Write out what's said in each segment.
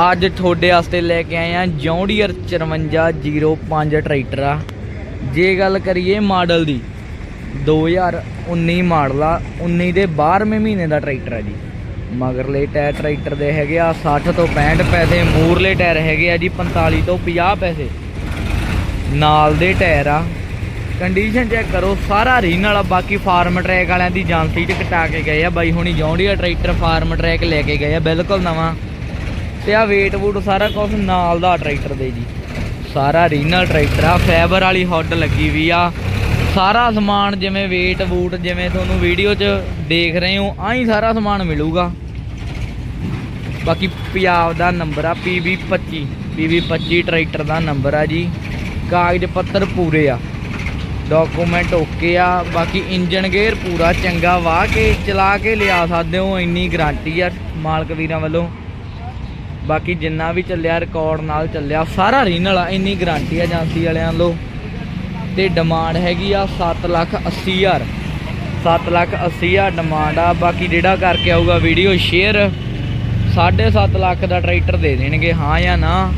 ਅੱਜ ਤੁਹਾਡੇ ਵਾਸਤੇ ਲੈ ਕੇ ਆਏ ਆ ਜੌਂਡੀਅਰ 5405 ਟਰੈਕਟਰ ਆ। ਜੇ ਗੱਲ ਕਰੀਏ ਮਾਡਲ ਦੀ 2019 ਮਾਡਲ ਆ 19 ਦੇ 12ਵੇਂ ਮਹੀਨੇ ਦਾ ਟਰੈਕਟਰ ਆ ਜੀ। ਮਗਰਲੇ ਟਾਇਰ ਟਰੈਕਟਰ ਦੇ ਹੈਗੇ ਆ 60 ਤੋਂ 65 ਪੈਸੇ, ਮੂਰਲੇ ਟਾਇਰ ਹੈਗੇ ਆ ਜੀ 45 ਤੋਂ 50 ਪੈਸੇ। ਨਾਲ ਦੇ ਟਾਇਰ ਆ ਕੰਡੀਸ਼ਨ ਚੈੱਕ ਕਰੋ, ਸਾਰਾ ਰੀਨ ਵਾਲਾ, ਬਾਕੀ ਫਾਰਮ ਟਰੈਕ ਵਾਲਿਆਂ ਦੀ ਏਜੰਸੀ ਚ ਕਟਾ ਕੇ ਗਏ ਆ। ਬਾਈ ਹੁਣੀ ਜੌਂਡੀਆ ਟਰੈਕਟਰ ਫਾਰਮ ਟਰੈਕ ਲੈ ਕੇ ਗਏ ਆ, ਬਿਲਕੁਲ ਨਵਾਂ। ਤੇ ਆ ਵੇਟ ਵੂਟ ਸਾਰਾ ਕੁਝ ਨਾਲ ਦਾ ਟਰੈਕਟਰ ਦੇ ਜੀ। ਸਾਰਾ ਰੀਨਲ ਟਰੈਕਟਰ ਆ ਫਾਈਬਰ ਵਾਲੀ ਹੁੱਡ ਲੱਗੀ ਵੀ ਆ। ਸਾਰਾ ਸਮਾਨ ਜਿਵੇਂ ਵੇਟ ਵੂਟ, ਜਿਵੇਂ ਤੁਹਾਨੂੰ ਵੀਡੀਓ 'ਚ ਦੇਖ ਰਹੇ ਹੋ ਆਹੀ ਸਾਰਾ ਸਮਾਨ ਮਿਲੂਗਾ। ਬਾਕੀ ਪੰਜਾਬ ਦਾ ਨੰਬਰ ਆ PV25 PV25 ਟਰੈਕਟਰ ਦਾ ਨੰਬਰ ਆ ਜੀ। ਕਾਗਜ਼ ਪੱਤਰ ਪੂਰੇ ਆ। ਡਾਕੂਮੈਂਟ ਓਕੇ ਆ। ਬਾਕੀ ਇੰਜਨ ਗੇਅਰ ਪੂਰਾ ਚੰਗਾ ਵਾਹ ਕੇ ਚਲਾ ਕੇ ਲਿਆ ਸਕਦੇ ਹੋ, ਇੰਨੀ ਗਾਰੰਟੀ ਆ ਮਾਲਕ ਵੀਰਾਂ ਵੱਲੋਂ। ਬਾਕੀ ਜਿੰਨਾ ਵੀ ਚੱਲਿਆ ਰਿਕਾਰਡ ਨਾਲ ਚੱਲਿਆ, ਸਾਰਾ ਰੀਨਲ ਆ ਇੰਨੀ ਗਾਰੰਟੀ ਆ ਏਜੰਸੀ ਵਾਲਿਆਂ ਵੱਲੋਂ। ਤੇ ਡਿਮਾਂਡ ਹੈਗੀ ਆ 7 ਲੱਖ 80 ਹਜ਼ਾਰ। 7 ਲੱਖ 80 ਹਜ਼ਾਰ ਡਿਮਾਂਡ ਆ, ਬਾਕੀ ਜਿਹੜਾ ਕਰਕੇ ਆਊਗਾ ਵੀਡੀਓ ਸ਼ੇਅਰ 7.5 ਲੱਖ ਦਾ ਟਰੈਕਟਰ ਦੇ ਦੇਣਗੇ, ਹਾਂ ਜਾਂ ਨਾ।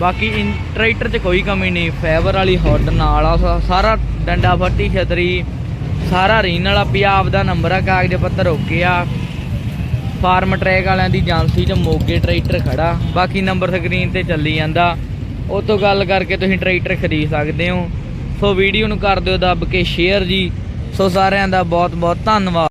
ਬਾਕੀ ਇਨ ਟਰੈਕਟਰ 'ਚ ਕੋਈ ਕਮੀ ਨਹੀਂ ਫਾਈਬਰ ਵਾਲੀ ਹੁੱਡ ਨਾਲ ਆ ਸਾਰਾ ਡੰਡਾ ਫੱਟੀ ਛਤਰੀ, ਸਾਰਾ ਰੀਨ ਵਾਲਾ ਪੰਜਾਬ ਦਾ ਨੰਬਰ ਆ, ਕਾਗਜ਼ ਪੱਤਰ ਓਕੇ ਆ। ਫਾਰਮ ਟਰੈਕ ਵਾਲਿਆਂ ਦੀ ਏਜੰਸੀ 'ਚ ਮੋਗੇ ਟਰੈਕਟਰ ਖੜਾ। ਬਾਕੀ ਨੰਬਰ ਸਕਰੀਨ ਤੇ ਚੱਲੀ ਜਾਂਦਾ। ਉਹ ਤੋਂ ਗੱਲ ਕਰਕੇ ਤੁਸੀਂ ਟਰੈਕਟਰ ਖਰੀਦ ਸਕਦੇ ਹੋ। ਸੋ ਵੀਡੀਓ ਨੂੰ ਕਰ ਦਿਓ ਦੱਬ ਕੇ ਸ਼ੇਅਰ ਜੀ। ਸੋ ਸਾਰਿਆਂ ਦਾ ਬਹੁਤ ਬਹੁਤ ਧੰਨਵਾਦ।